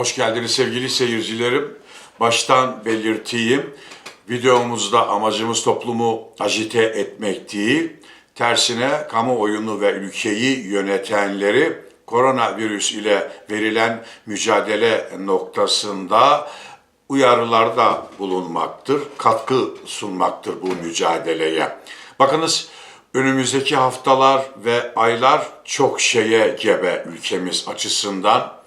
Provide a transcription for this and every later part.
Hoş geldiniz sevgili seyircilerim. Baştan belirteyim. Videomuzda amacımız toplumu agite etmek değil. Tersine kamuoyunu ve ülkeyi yönetenleri koronavirüs ile verilen mücadele noktasında uyarılarda bulunmaktır, katkı sunmaktır bu mücadeleye. Bakınız önümüzdeki haftalar ve aylar çok şeye gebe ülkemiz açısından.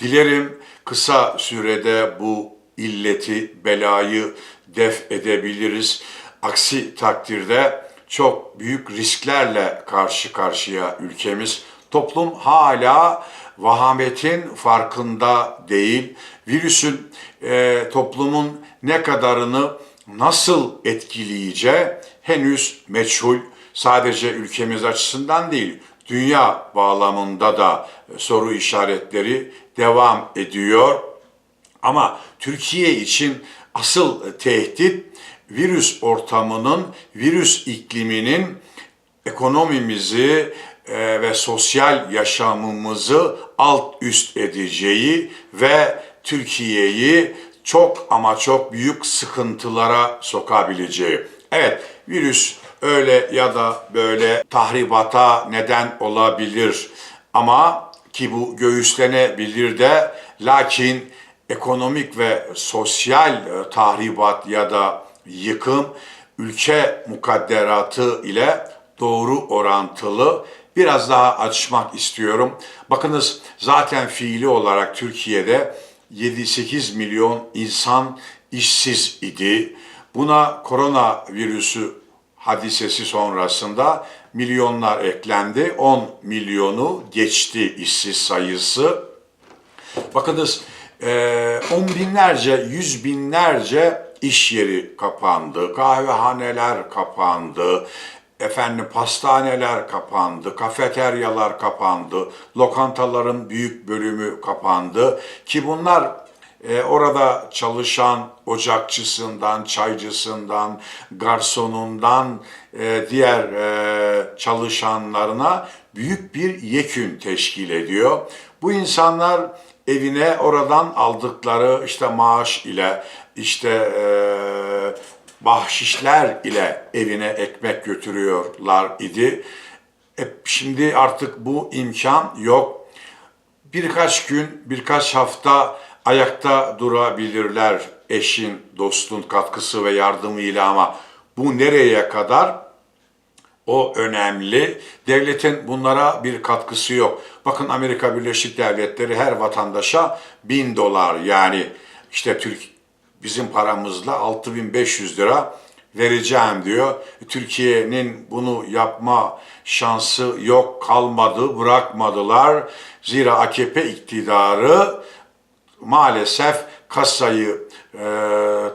Dilerim kısa sürede bu illeti, belayı def edebiliriz. Aksi takdirde çok büyük risklerle karşı karşıya ülkemiz. Toplum hala vahametin farkında değil. Virüsün e, toplumun ne kadarını nasıl etkileyeceği henüz meçhul. Sadece ülkemiz açısından değil, dünya bağlamında da soru işaretleri devam ediyor. Ama Türkiye için asıl tehdit virüs ortamının, virüs ikliminin ekonomimizi e, ve sosyal yaşamımızı alt üst edeceği ve Türkiye'yi çok ama çok büyük sıkıntılara sokabileceği. Evet, virüs öyle ya da böyle tahribata neden olabilir ama ki bu göğüslenebilir de lakin ekonomik ve sosyal e, tahribat ya da yıkım ülke mukadderatı ile doğru orantılı biraz daha açmak istiyorum. Bakınız zaten fiili olarak Türkiye'de 7-8 milyon insan işsiz idi. Buna korona virüsü hadisesi sonrasında milyonlar eklendi. 10 milyonu geçti işsiz sayısı. Bakınız e, on binlerce, yüz binlerce iş yeri kapandı, kahvehaneler kapandı, efendim pastaneler kapandı, kafeteryalar kapandı, lokantaların büyük bölümü kapandı. Ki bunlar e, orada çalışan ocakçısından, çaycısından, garsonundan e, diğer e, çalışanlarına büyük bir yekün teşkil ediyor. Bu insanlar evine oradan aldıkları işte maaş ile işte e, bahşişler ile evine ekmek götürüyorlar idi. E, şimdi artık bu imkan yok. Birkaç gün, birkaç hafta ayakta durabilirler eşin, dostun katkısı ve yardımıyla ama bu nereye kadar? O önemli. Devletin bunlara bir katkısı yok. Bakın Amerika Birleşik Devletleri her vatandaşa bin dolar yani işte Türk bizim paramızla 6500 lira vereceğim diyor. Türkiye'nin bunu yapma şansı yok kalmadı, bırakmadılar. Zira AKP iktidarı maalesef kasayı e,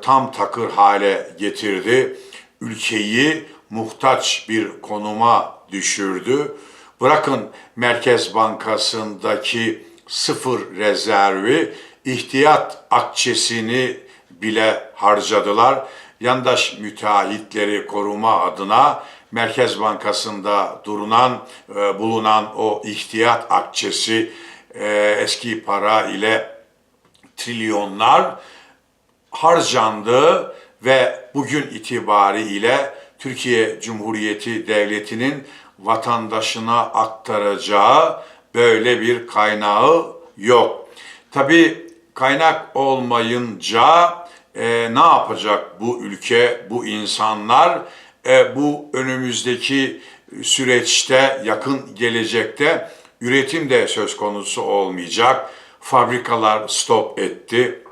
tam takır hale getirdi. Ülkeyi muhtaç bir konuma düşürdü. Bırakın Merkez Bankası'ndaki sıfır rezervi, ihtiyat akçesini bile harcadılar. Yandaş müteahhitleri koruma adına Merkez Bankası'nda durunan, e, bulunan o ihtiyat akçesi e, eski para ile trilyonlar harcandı ve bugün itibariyle Türkiye Cumhuriyeti Devleti'nin vatandaşına aktaracağı böyle bir kaynağı yok. Tabi kaynak olmayınca e, ne yapacak bu ülke, bu insanlar? E, bu önümüzdeki süreçte, yakın gelecekte üretim de söz konusu olmayacak. Fabrikalar stop etti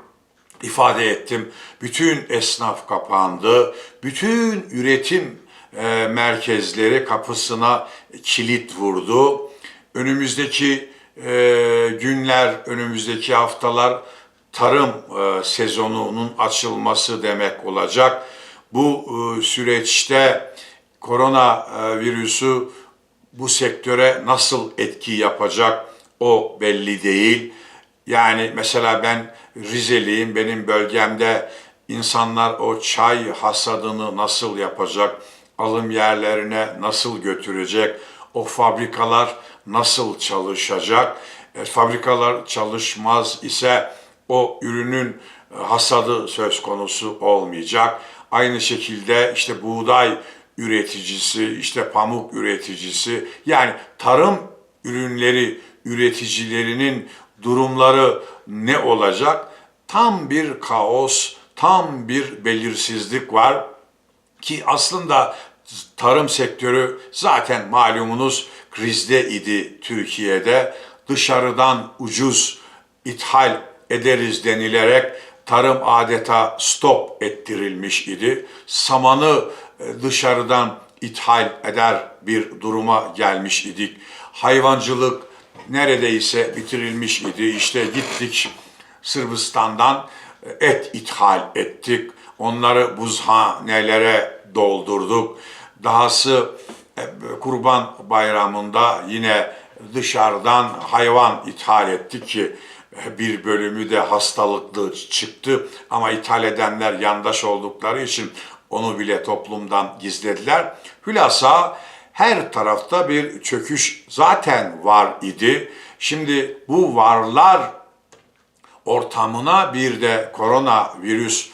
ifade ettim. Bütün esnaf kapandı. Bütün üretim e, merkezleri kapısına kilit vurdu. Önümüzdeki e, günler, önümüzdeki haftalar tarım e, sezonunun açılması demek olacak. Bu e, süreçte korona e, virüsü bu sektöre nasıl etki yapacak o belli değil. Yani mesela ben Rizeliyim, benim bölgemde insanlar o çay hasadını nasıl yapacak, alım yerlerine nasıl götürecek, o fabrikalar nasıl çalışacak, e, fabrikalar çalışmaz ise o ürünün e, hasadı söz konusu olmayacak. Aynı şekilde işte buğday üreticisi, işte pamuk üreticisi yani tarım ürünleri üreticilerinin durumları ne olacak? Tam bir kaos, tam bir belirsizlik var ki aslında tarım sektörü zaten malumunuz krizde idi Türkiye'de. Dışarıdan ucuz ithal ederiz denilerek tarım adeta stop ettirilmiş idi. Samanı e, dışarıdan ithal eder bir duruma gelmiş idik. Hayvancılık neredeyse bitirilmiş idi. İşte gittik Sırbistan'dan e, et ithal ettik. Onları buzhanelere doldurduk. Dahası e, Kurban Bayramı'nda yine dışarıdan hayvan ithal ettik ki e, bir bölümü de hastalıklı çıktı ama ithal edenler yandaş oldukları için onu bile toplumdan gizlediler. Hülasa her tarafta bir çöküş zaten var idi. Şimdi bu varlar ortamına bir de koronavirüs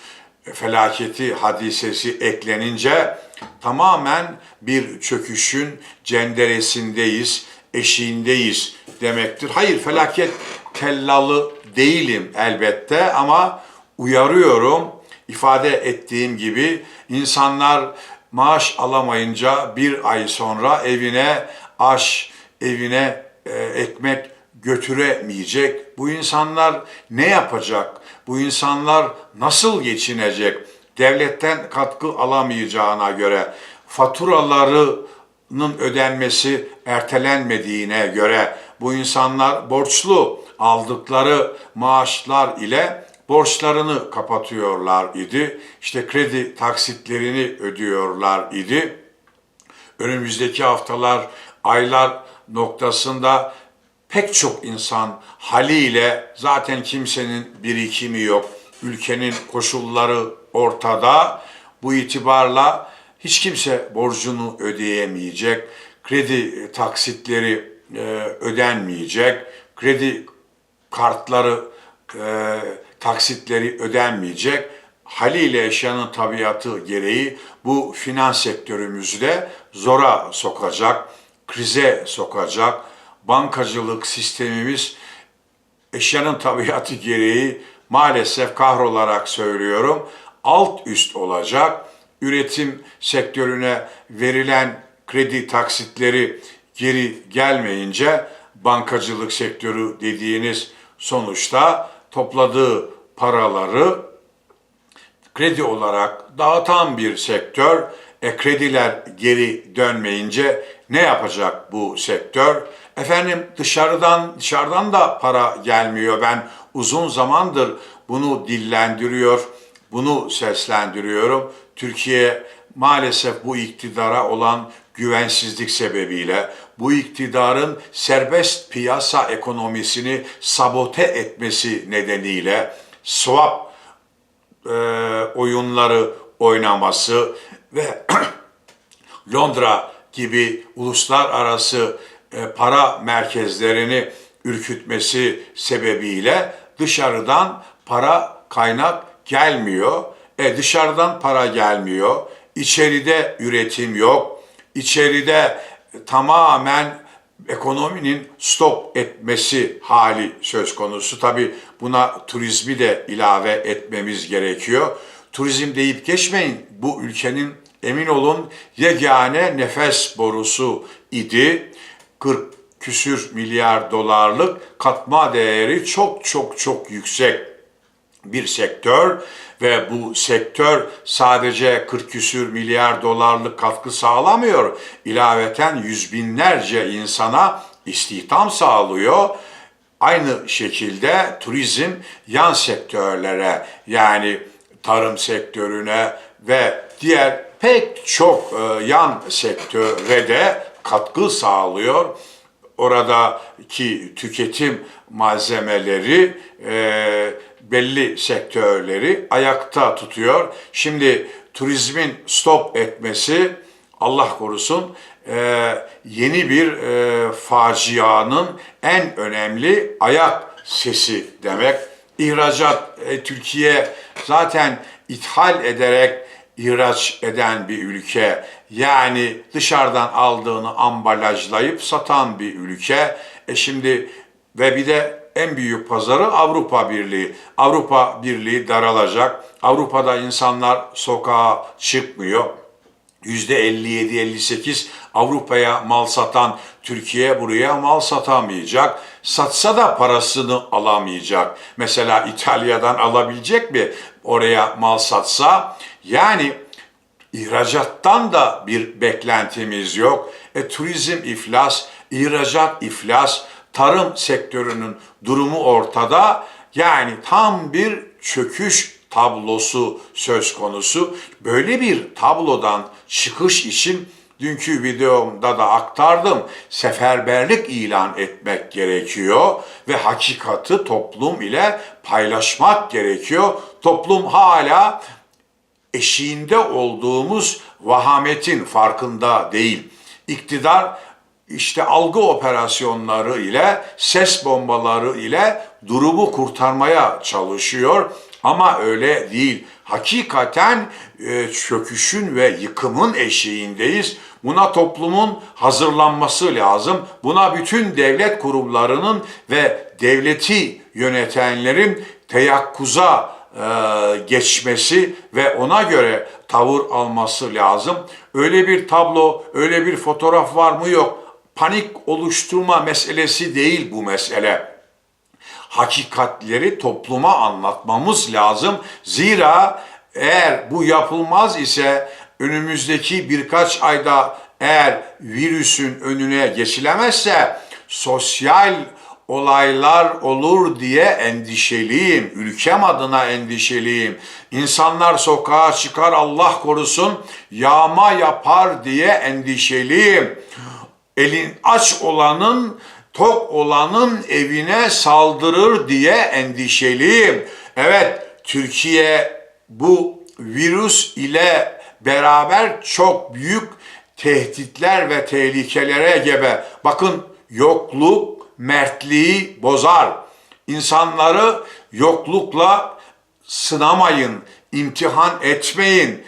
felaketi hadisesi eklenince tamamen bir çöküşün cenderesindeyiz, eşiğindeyiz demektir. Hayır felaket tellalı değilim elbette ama uyarıyorum ifade ettiğim gibi insanlar maaş alamayınca bir ay sonra evine aş, evine e, ekmek götüremeyecek. Bu insanlar ne yapacak? Bu insanlar nasıl geçinecek? Devletten katkı alamayacağına göre faturalarının ödenmesi ertelenmediğine göre bu insanlar borçlu aldıkları maaşlar ile borçlarını kapatıyorlar idi. İşte kredi taksitlerini ödüyorlar idi. Önümüzdeki haftalar, aylar noktasında pek çok insan haliyle zaten kimsenin birikimi yok. Ülkenin koşulları ortada. Bu itibarla hiç kimse borcunu ödeyemeyecek. Kredi taksitleri e, ödenmeyecek. Kredi kartları e, taksitleri ödenmeyecek. Haliyle eşyanın tabiatı gereği bu finans sektörümüzü de zora sokacak, krize sokacak. Bankacılık sistemimiz eşyanın tabiatı gereği maalesef kahrolarak söylüyorum alt üst olacak. Üretim sektörüne verilen kredi taksitleri geri gelmeyince bankacılık sektörü dediğiniz sonuçta topladığı paraları kredi olarak dağıtan bir sektör. E krediler geri dönmeyince ne yapacak bu sektör? Efendim dışarıdan dışarıdan da para gelmiyor. Ben uzun zamandır bunu dillendiriyor, bunu seslendiriyorum. Türkiye maalesef bu iktidara olan güvensizlik sebebiyle bu iktidarın serbest piyasa ekonomisini sabote etmesi nedeniyle swap e, oyunları oynaması ve Londra gibi uluslararası e, para merkezlerini ürkütmesi sebebiyle dışarıdan para kaynak gelmiyor. E dışarıdan para gelmiyor. İçeride üretim yok. İçeride tamamen ekonominin stop etmesi hali söz konusu. Tabi buna turizmi de ilave etmemiz gerekiyor. Turizm deyip geçmeyin. Bu ülkenin emin olun yegane nefes borusu idi. 40 küsür milyar dolarlık katma değeri çok çok çok yüksek bir sektör ve bu sektör sadece 40 küsür milyar dolarlık katkı sağlamıyor. İlaveten yüz binlerce insana istihdam sağlıyor. Aynı şekilde turizm yan sektörlere yani tarım sektörüne ve diğer pek çok e, yan sektöre de katkı sağlıyor. Oradaki tüketim malzemeleri e, belli sektörleri ayakta tutuyor. Şimdi turizmin stop etmesi Allah korusun e, yeni bir e, facianın en önemli ayak sesi demek. ihracat e, Türkiye zaten ithal ederek ihraç eden bir ülke. Yani dışarıdan aldığını ambalajlayıp satan bir ülke. E şimdi ve bir de en büyük pazarı Avrupa Birliği. Avrupa Birliği daralacak. Avrupa'da insanlar sokağa çıkmıyor. %57-58 Avrupa'ya mal satan Türkiye buraya mal satamayacak. Satsa da parasını alamayacak. Mesela İtalya'dan alabilecek mi oraya mal satsa? Yani İhracattan da bir beklentimiz yok. E, turizm iflas, ihracat iflas, tarım sektörünün durumu ortada. Yani tam bir çöküş tablosu söz konusu. Böyle bir tablodan çıkış için dünkü videomda da aktardım. Seferberlik ilan etmek gerekiyor ve hakikati toplum ile paylaşmak gerekiyor. Toplum hala eşiğinde olduğumuz vahametin farkında değil. İktidar işte algı operasyonları ile, ses bombaları ile durumu kurtarmaya çalışıyor. Ama öyle değil. Hakikaten e, çöküşün ve yıkımın eşiğindeyiz. Buna toplumun hazırlanması lazım. Buna bütün devlet kurumlarının ve devleti yönetenlerin teyakkuza e, geçmesi ve ona göre tavır alması lazım. Öyle bir tablo, öyle bir fotoğraf var mı yok. Panik oluşturma meselesi değil bu mesele. Hakikatleri topluma anlatmamız lazım. Zira eğer bu yapılmaz ise önümüzdeki birkaç ayda eğer virüsün önüne geçilemezse sosyal olaylar olur diye endişeliyim. Ülkem adına endişeliyim. İnsanlar sokağa çıkar Allah korusun yağma yapar diye endişeliyim. Elin aç olanın tok olanın evine saldırır diye endişeliyim. Evet Türkiye bu virüs ile beraber çok büyük tehditler ve tehlikelere gebe. Bakın yokluk, mertliği bozar. İnsanları yoklukla sınamayın, imtihan etmeyin.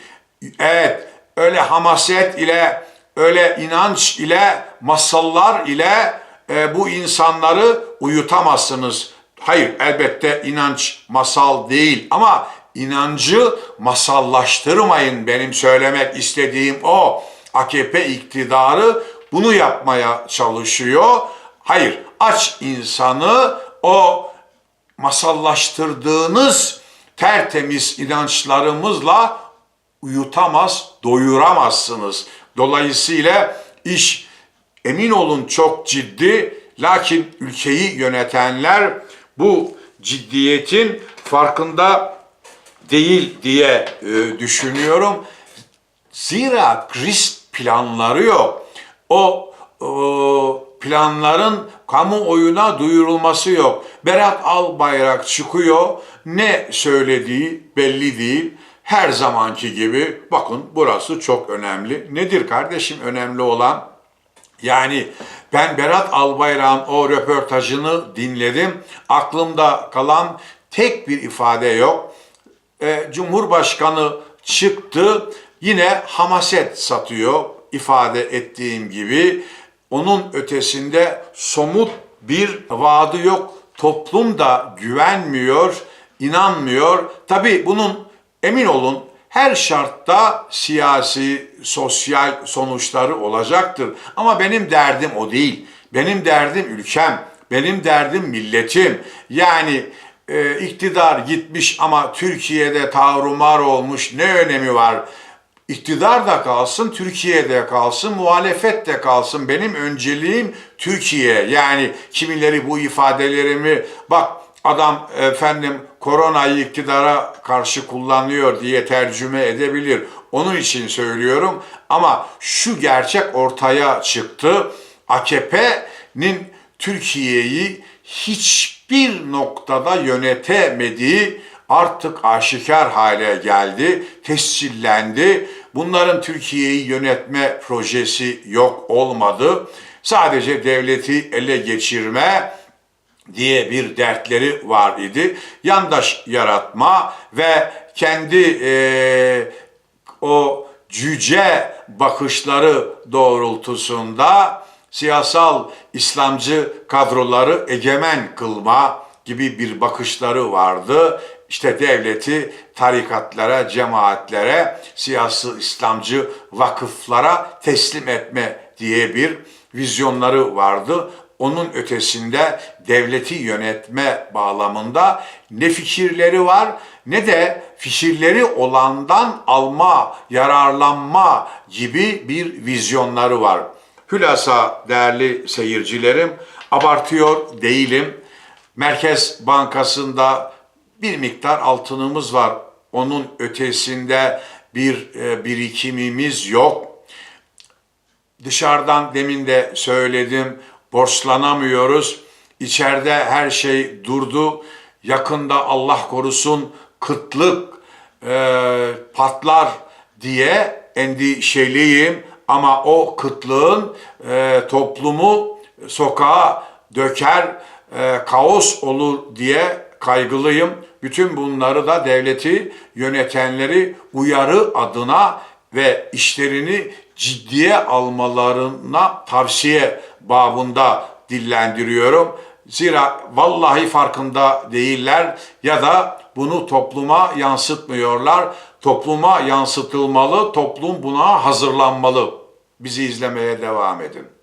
Evet, öyle hamaset ile, öyle inanç ile, masallar ile e, bu insanları uyutamazsınız. Hayır, elbette inanç masal değil ama inancı masallaştırmayın. Benim söylemek istediğim o. AKP iktidarı bunu yapmaya çalışıyor. Hayır, aç insanı o masallaştırdığınız tertemiz inançlarımızla uyutamaz, doyuramazsınız. Dolayısıyla iş emin olun çok ciddi lakin ülkeyi yönetenler bu ciddiyetin farkında değil diye e, düşünüyorum. Zira kriz planları yok. O, o planların kamuoyuna duyurulması yok. Berat Albayrak çıkıyor. Ne söylediği belli değil. Her zamanki gibi bakın burası çok önemli. Nedir kardeşim önemli olan? Yani ben Berat Albayrak'ın o röportajını dinledim. Aklımda kalan tek bir ifade yok. E, Cumhurbaşkanı çıktı yine hamaset satıyor ifade ettiğim gibi onun ötesinde somut bir vaadi yok. Toplum da güvenmiyor, inanmıyor. Tabi bunun emin olun her şartta siyasi, sosyal sonuçları olacaktır. Ama benim derdim o değil. Benim derdim ülkem, benim derdim milletim. Yani e, iktidar gitmiş ama Türkiye'de tavrumar olmuş ne önemi var? İktidar da kalsın, Türkiye'de kalsın, muhalefet de kalsın. Benim önceliğim Türkiye. Yani kimileri bu ifadelerimi bak adam efendim koronayı iktidara karşı kullanıyor diye tercüme edebilir. Onun için söylüyorum ama şu gerçek ortaya çıktı. AKP'nin Türkiye'yi hiçbir noktada yönetemediği artık aşikar hale geldi, tescillendi. Bunların Türkiye'yi yönetme projesi yok olmadı. Sadece devleti ele geçirme, diye bir dertleri var idi. Yandaş yaratma ve kendi eee, o cüce bakışları doğrultusunda siyasal İslamcı kadroları egemen kılma gibi bir bakışları vardı. İşte devleti tarikatlara, cemaatlere, siyasi İslamcı vakıflara teslim etme diye bir vizyonları vardı. Onun ötesinde devleti yönetme bağlamında ne fikirleri var ne de fikirleri olandan alma, yararlanma gibi bir vizyonları var. Hülasa değerli seyircilerim, abartıyor değilim. Merkez Bankası'nda bir miktar altınımız var. Onun ötesinde bir e, birikimimiz yok. Dışarıdan demin de söyledim, borçlanamıyoruz. İçeride her şey durdu. Yakında Allah korusun kıtlık e, patlar diye endişeliyim. Ama o kıtlığın e, toplumu sokağa döker, e, kaos olur diye kaygılıyım. Bütün bunları da devleti yönetenleri uyarı adına ve işlerini ciddiye almalarına tavsiye babında dillendiriyorum. Zira vallahi farkında değiller ya da bunu topluma yansıtmıyorlar. Topluma yansıtılmalı, toplum buna hazırlanmalı. Bizi izlemeye devam edin.